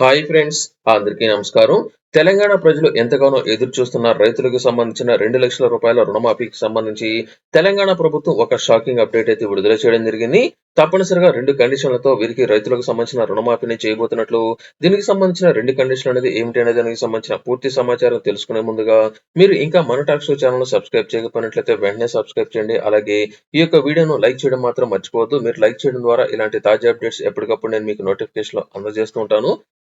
Hi friends అందరికీ నమస్కారం. తెలంగాణ ప్రజలు ఎంతగానో ఎదురు చూస్తున్న రైతులకు సంబంధించిన రెండు లక్షల రూపాయల రుణమాఫీకి సంబంధించి తెలంగాణ ప్రభుత్వం ఒక షాకింగ్ అప్డేట్ అయితే విడుదల చేయడం జరిగింది. తప్పనిసరిగా రెండు కండిషన్లతో వీరికి రైతులకు సంబంధించిన రుణమాఫీని చేయబోతున్నట్లు దీనికి సంబంధించిన రెండు కండిషన్లు అనేది ఏమిటి అనే దానికి సంబంధించిన పూర్తి సమాచారం తెలుసుకునే ముందుగా మీరు ఇంకా మన టాక్ షో ఛానల్ సబ్స్క్రైబ్ చేయకపోయినట్లయితే వెంటనే సబ్స్క్రైబ్ చేయండి. అలాగే ఈ యొక్క వీడియోను లైక్ చేయడం మాత్రం మర్చిపోవద్దు. మీరు లైక్ చేయడం ద్వారా ఇలాంటి తాజా అప్డేట్స్ ఎప్పటికప్పుడు నేను మీకు నోటిఫికేషన్ అందజేస్తూ ఉంటాను.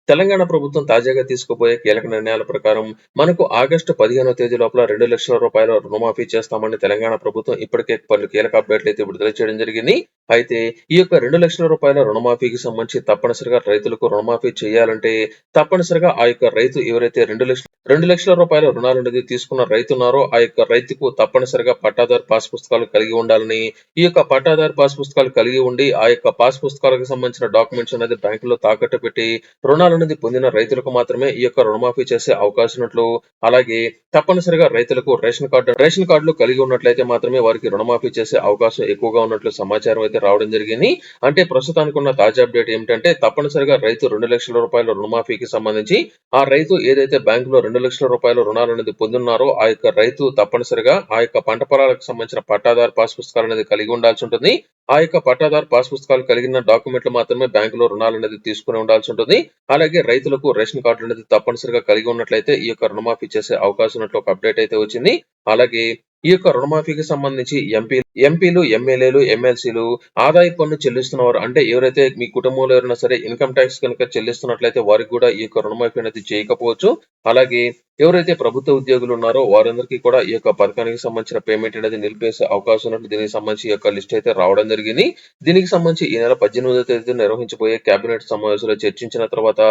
తెలంగాణ ప్రభుత్వం తాజాగా తీసుకుపోయే కీలక నిర్ణయాల ప్రకారం మనకు ఆగస్టు పదిహేనో తేదీ లోపల రెండు లక్షల రూపాయల రుణమాఫీ చేస్తామని తెలంగాణ ప్రభుత్వం ఇప్పటికే పలు కీలక అప్డేట్లు అయితే విడుదల చేయడం జరిగింది. అయితే ఈ యొక్క రెండు లక్షల రూపాయల రుణమాఫీకి సంబంధించి తప్పనిసరిగా రైతులకు రుణమాఫీ చేయాలంటే తప్పనిసరిగా ఆ యొక్క రైతు ఎవరైతే రెండు లక్షల రెండు లక్షల రూపాయల రుణాలు అనేది తీసుకున్న రైతున్నారో ఆ యొక్క రైతుకు తప్పనిసరిగా పట్టాదారు పాస్ పుస్తకాలు కలిగి ఉండాలని ఈ యొక్క పట్టాదారు పాస్ పుస్తకాలు కలిగి ఉండి ఆ యొక్క పాస్ పుస్తకాలకు సంబంధించిన డాక్యుమెంట్స్ అనేది బ్యాంకులో తాకట్టు పెట్టి రుణాలు అనేది పొందిన రైతులకు మాత్రమే ఈ యొక్క రుణమాఫీ చేసే అవకాశం ఉన్నట్లు అలాగే తప్పనిసరిగా రైతులకు రేషన్ కార్డు రేషన్ కార్డులు కలిగి ఉన్నట్లయితే మాత్రమే వారికి రుణమాఫీ చేసే అవకాశం ఎక్కువగా ఉన్నట్లు సమాచారం అయితే రావడం జరిగింది. అంటే ప్రస్తుతానికి ఉన్న తాజా అప్డేట్ ఏమిటంటే తప్పనిసరిగా రైతు రెండు లక్షల రూపాయల రుణమాఫీకి సంబంధించి ఆ రైతు ఏదైతే బ్యాంకులో రెండు లక్షల రూపాయల రుణాలు అనేది పొందున్నారో ఆ యొక్క రైతు తప్పనిసరిగా ఆ యొక్క పంట పొలాలకు సంబంధించిన పట్టాదారు పాస్ పుస్తకాలు అనేది కలిగి ఉండాల్సి ఉంటుంది. ఆ యొక్క పట్టాదారు పాస్ పుస్తకాలు కలిగిన డాక్యుమెంట్లు మాత్రమే బ్యాంకులో రుణాలు అనేది తీసుకుని ఉండాల్సి ఉంటుంది. అలాగే రైతులకు రేషన్ కార్డులు అనేది తప్పనిసరిగా కలిగి ఉన్నట్లయితే ఈ యొక్క రుణమాఫీ చేసే అవకాశం ఉన్నట్లు ఒక అప్డేట్ అయితే వచ్చింది. అలాగే ఈ యొక్క రుణమాఫీకి సంబంధించి ఎంపీ ఎంపీలు ఎమ్మెల్యేలు ఎమ్మెల్సీలు ఆదాయ పన్ను చెల్లిస్తున్నవారు అంటే ఎవరైతే మీ కుటుంబంలో ఎవరైనా సరే ఇన్కమ్ ట్యాక్స్ కనుక చెల్లిస్తున్నట్లయితే వారికి కూడా ఈ యొక్క రుణమాఫీ అనేది చేయకపోవచ్చు. అలాగే ఎవరైతే ప్రభుత్వ ఉద్యోగులు ఉన్నారో వారందరికీ కూడా ఈ యొక్క పథకానికి సంబంధించిన పేమెంట్ అనేది నిలిపేసే అవకాశం ఉన్నట్లు దీనికి సంబంధించి ఈ యొక్క లిస్ట్ అయితే రావడం జరిగింది. దీనికి సంబంధించి ఈ నెల పద్దెనిమిదో తేదీ నిర్వహించబోయే కేబినెట్ సమావేశంలో చర్చించిన తర్వాత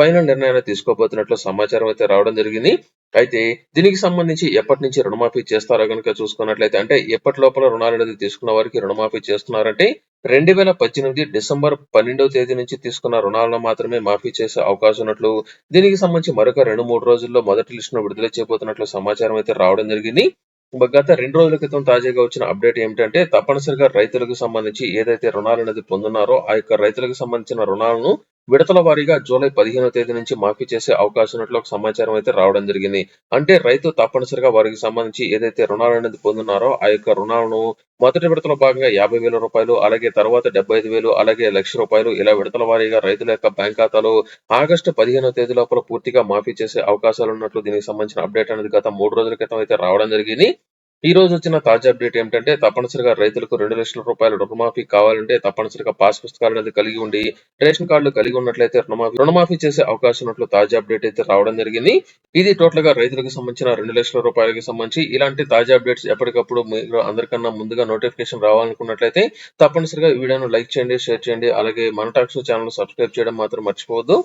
ఫైనల్ నిర్ణయాన్ని తీసుకోబోతున్నట్లు సమాచారం అయితే రావడం జరిగింది. అయితే దీనికి సంబంధించి ఎప్పటి నుంచి రుణమాఫీ చేస్తారో కనుక చూసుకున్నట్లయితే అంటే ఎప్పటి లోపల రుణాలు అనేది తీసుకున్న వారికి రుణమాఫీ చేస్తున్నారంటే రెండు వేల పద్దెనిమిది డిసెంబర్ పన్నెండవ తేదీ నుంచి తీసుకున్న రుణాలను మాత్రమే మాఫీ చేసే అవకాశం ఉన్నట్లు దీనికి సంబంధించి మరొక రెండు మూడు రోజుల్లో మొదటి లిస్టును విడుదల చేయబోతున్నట్లు సమాచారం అయితే రావడం జరిగింది. గత రెండు రోజుల క్రితం తాజాగా వచ్చిన అప్డేట్ ఏమిటంటే తప్పనిసరిగా రైతులకు సంబంధించి ఏదైతే రుణాలు అనేది పొందున్నారో ఆ యొక్క రైతులకు సంబంధించిన రుణాలను విడతల వారీగా జూలై పదిహేనో తేదీ నుంచి మాఫీ చేసే అవకాశం ఉన్నట్లు ఒక సమాచారం అయితే రావడం జరిగింది. అంటే రైతు తప్పనిసరిగా వారికి సంబంధించి ఏదైతే రుణాలు అనేది పొందున్నారో ఆ యొక్క రుణాలను మొదటి విడతలో భాగంగా యాభై వేల రూపాయలు అలాగే తర్వాత డెబ్బై ఐదు వేలు అలాగే లక్ష రూపాయలు ఇలా విడతల వారీగా రైతుల యొక్క బ్యాంక్ ఖాతాలో ఆగస్టు పదిహేనో తేదీ లోపల పూర్తిగా మాఫీ చేసే అవకాశాలు ఉన్నట్లు దీనికి సంబంధించిన అప్డేట్ అనేది గత మూడు రోజుల క్రితం అయితే రావడం జరిగింది. ఈ రోజు వచ్చిన తాజా అప్డేట్ ఏమిటంటే తప్పనిసరిగా రైతులకు రెండు లక్షల రూపాయల రుణమాఫీ కావాలంటే తప్పనిసరిగా పాస్ పుస్తకాలు అనేది కలిగి ఉండి రేషన్ కార్డులు కలిగి ఉన్నట్లయితే రుణమాఫీ రుణమాఫీ చేసే అవకాశం ఉన్నట్లు తాజా అప్డేట్ అయితే రావడం జరిగింది. ఇది టోటల్గా రైతులకు సంబంధించిన రెండు లక్షల రూపాయలకి సంబంధించి ఇలాంటి తాజా అప్డేట్స్ ఎప్పటికప్పుడు మీరు అందరికన్నా ముందుగా నోటిఫికేషన్ రావాలనుకున్నట్లయితే తప్పనిసరిగా ఈ వీడియోను లైక్ చేయండి షేర్ చేయండి. అలాగే మన టాక్స్ ఛానల్ సబ్స్క్రైబ్ చేయడం మాత్రం మర్చిపోవద్దు.